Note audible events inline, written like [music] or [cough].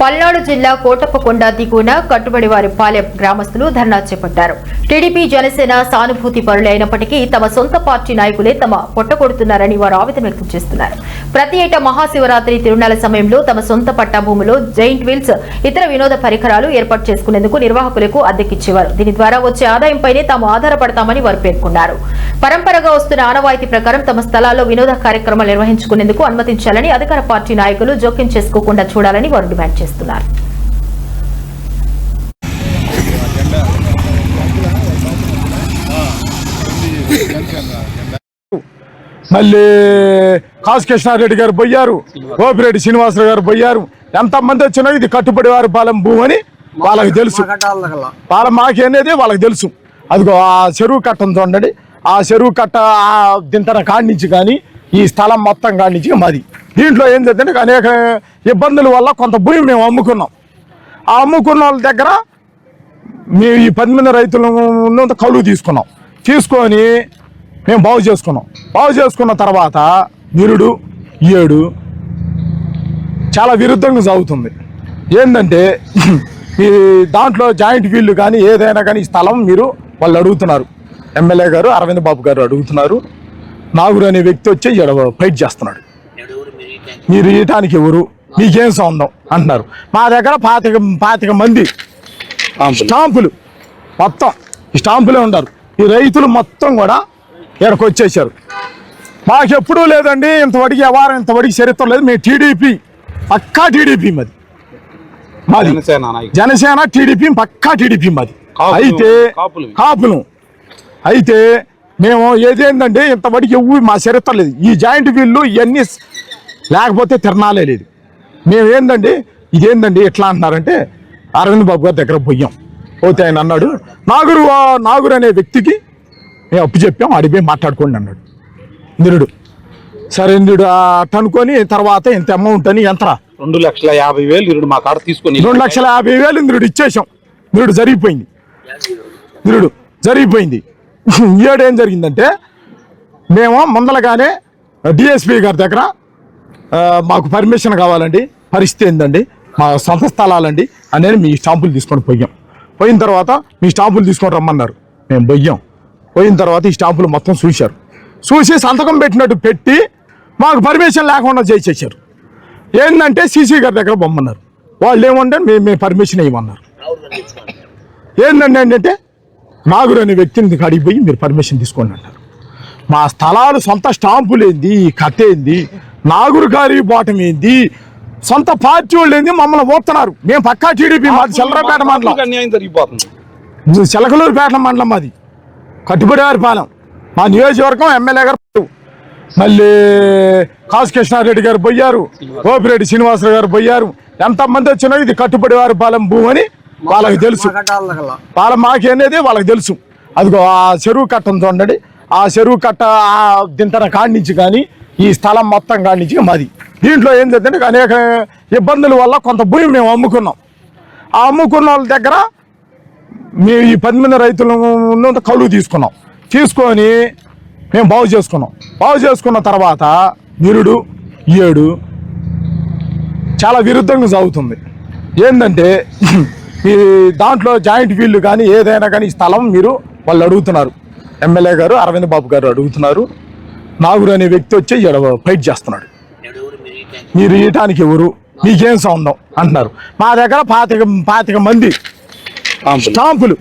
పల్నాడు జిల్లా కోటప్పకొండ దిగువన కట్టుబడి వారి పాలెం గ్రామస్తులు ధర్నా చేపట్టారు. టీడీపీ జనసేన సానుభూతి పరులైనప్పటికీ తమ సొంత పార్టీ నాయకులే తమ పొట్టగొడుతున్నారని వారు ఆవేదన వ్యక్తం చేస్తున్నారు. ప్రతి ఏటా మహాశివరాత్రి తిరుణాల సమయంలో తమ సొంత పట్టాభూమిలో జైంట్ వీల్స్ ఇతర వినోద పరికరాలు ఏర్పాటు చేసుకునేందుకు నిర్వాహకులకు అద్దెకిచ్చేవారు. దీని ద్వారా వచ్చే ఆదాయంపైనే తాము ఆధారపడతామని వారు పేర్కొన్నారు. పరంపరగా వస్తున్న ఆనవాయితీ ప్రకారం తమ స్థలాల్లో వినోద కార్యక్రమాలు నిర్వహించుకునేందుకు అనుమతించాలని అధికార పార్టీ నాయకులు జోక్యం చేసుకోకుండా చూడాలని వారు డిమాండ్ చేస్తున్నారు. మళ్ళీ కాసు కృష్ణారెడ్డి గారు పోయారు. గోపిరెడ్డి శ్రీనివాసరావు గారు పోయారు. ఎంతమంది వచ్చినా ఇది కట్టుబడి వారి పాలెం భూమి అని వాళ్ళకి తెలుసు. పాలెం మాకి అనేది వాళ్ళకి తెలుసు. అదిగో ఆ చెరువు కట్టను చూడండి ఆ చెరువు కట్ట ఆ దింతన కాడి నుంచి కానీ ఈ స్థలం మొత్తం కానించి మాది. దీంట్లో ఏం జరిగిందంటే అనేక ఇబ్బందుల వల్ల కొంత భూమి మేము అమ్ముకున్నాం. ఆ అమ్ముకున్న వాళ్ళ దగ్గర మేము ఈ పది మంది రైతులు ఉన్నంత కలువు తీసుకున్నాం. తీసుకొని మేము బాగు చేసుకున్నాం. బాగు చేసుకున్న తర్వాత నిరుడు ఏడు చాలా విరుద్ధంగా సాగుతుంది. ఏంటంటే ఈ దాంట్లో జాయింట్ వీళ్ళు కానీ ఏదైనా కానీ ఈ స్థలం మీరు వాళ్ళు అడుగుతున్నారు. ఎమ్మెల్యే గారు అరవింద్ బాబు గారు అడుగుతున్నారు. నాగురు అనే వ్యక్తి వచ్చి ఫైట్ చేస్తున్నాడు. మీరు ఇయటానికి ఎవరు? మీకేం సంబంధం? అంటున్నారు. మా దగ్గర పాతిక పాతిక మంది స్టాంపులు. మొత్తం స్టాంపులే ఉంటారు ఈ రైతులు మొత్తం కూడా ఇక్కడికి వచ్చేసారు మాకు ఎప్పుడూ లేదండి ఇంతవరకు వ్యవహారం ఇంతవరకు చరిత్ర లేదు. మేము టీడీపీ పక్కా టీడీపీ మాది. మాది. జనసేన టీడీపీ పక్కా టీడీపీ మాది. అయితే. కాపులు. అయితే మేము ఏదేందంటే ఇంతవరకు ఎవ్వు మా చరిత్ర లేదు. ఈ జాయింట్ వీళ్ళు ఇవన్నీ లేకపోతే తిరణాలే లేదు. మేము ఏందండి ఇదేందండి ఎట్లా అంటున్నారంటే అరవింద్ బాబు గారి దగ్గర పోయాం. పోతే ఆయన అన్నాడు నాగురు నాగురు అనే వ్యక్తికి మేము అప్పు చెప్పాం అడిపోయి మాట్లాడుకోండి అన్నాడు. నిరుడు సరే నిరుడు అట్ట అనుకొని తర్వాత ఇంత అమౌంట్ అని ఎంతరా రెండు లక్షల యాభై వేలు ఇరుడు మా కాడ తీసుకొని రెండు లక్షల యాభై వేలు నిరుడు ఇచ్చేసాం నిరుడు జరిగిపోయింది. నిరుడు జరిగిపోయింది. [laughs] ఏడు ఏం జరిగిందంటే మేము ముందలగానే డిఎస్పి గారి దగ్గర మాకు పర్మిషన్ కావాలండి. పరిస్థితి ఏందండి? మా సొంత స్థలాలండి. అనేది మీ స్టాంపులు తీసుకొని పోయాం. పోయిన తర్వాత మీ స్టాంపులు తీసుకొని రమ్మన్నారు. మేము పోయాం. పోయిన తర్వాత ఈ స్టాంపులు మొత్తం చూశారు. చూసి సంతకం పెట్టినట్టు పెట్టి మాకు పర్మిషన్ లేకుండా చేసేసారు ఏంటంటే సీసీ గారి దగ్గర బొమ్మన్నారు. వాళ్ళు ఏమంటే మేము మేము పర్మిషన్ ఇవ్వమన్నారు. ఏంటంటే ఏంటంటే నాగురు అనే వ్యక్తిని అడిగి పోయి మీరు పర్మిషన్ తీసుకోండి అంటారు. మా స్థలాలు సొంత స్టాంపులు ఏంది ఈ కథ ఏంది నాగురు గారి బాటం ఏంది సొంత పార్టీ వాళ్ళు ఏంది మమ్మల్ని పోతున్నారు మేము పక్కా టీడీపీ మాది చల్లరపేట మండలం. చిలకలూరుపేట మండలం మాది. కట్టుబడివారి పాలెం. మా నియోజకవర్గం ఎమ్మెల్యే గారు మళ్ళీ కాసు కృష్ణారెడ్డి గారు పోయారు. గోపిరెడ్డి శ్రీనివాసరావు గారు పోయారు. ఎంతమంది వచ్చినా ఇది కట్టుబడివారి పాలెం భూమి అని వాళ్ళకి తెలుసు. పాలెం మాకి అనేది వాళ్ళకి తెలుసు. అదిగో ఆ చెరువు కట్టను చూడండి ఆ చెరువు కట్ట ఆ దింతన కాడి నుంచి కానీ ఈ స్థలం మొత్తం కాడి నుంచి మాది. దీంట్లో ఏం చేద్దంటే అనేక ఇబ్బందుల వల్ల కొంత భూమి మేము అమ్ముకున్నాం. ఆ అమ్ముకున్న వాళ్ళ దగ్గర మేము ఈ పది మంది రైతులు ఉన్నంత కలువు తీసుకున్నాం. తీసుకొని మేము బాగు చేసుకున్నాం. బాగు చేసుకున్న తర్వాత నిరుడు ఏడు చాలా విరుద్ధంగా సాగుతుంది. ఏంటంటే ఈ దాంట్లో జాయింట్ వీళ్ళు కానీ ఏదైనా కానీ ఈ స్థలం మీరు వాళ్ళు అడుగుతున్నారు. ఎమ్మెల్యే గారు అరవింద్ బాబు గారు అడుగుతున్నారు. నాగురు అనే వ్యక్తి వచ్చి ఫైట్ చేస్తున్నాడు. మీరు ఇయటానికి ఎవరు? మీకేం సంబంధం? అంటున్నారు. మా దగ్గర పాతిక పాతిక మంది. స్టాంపులు.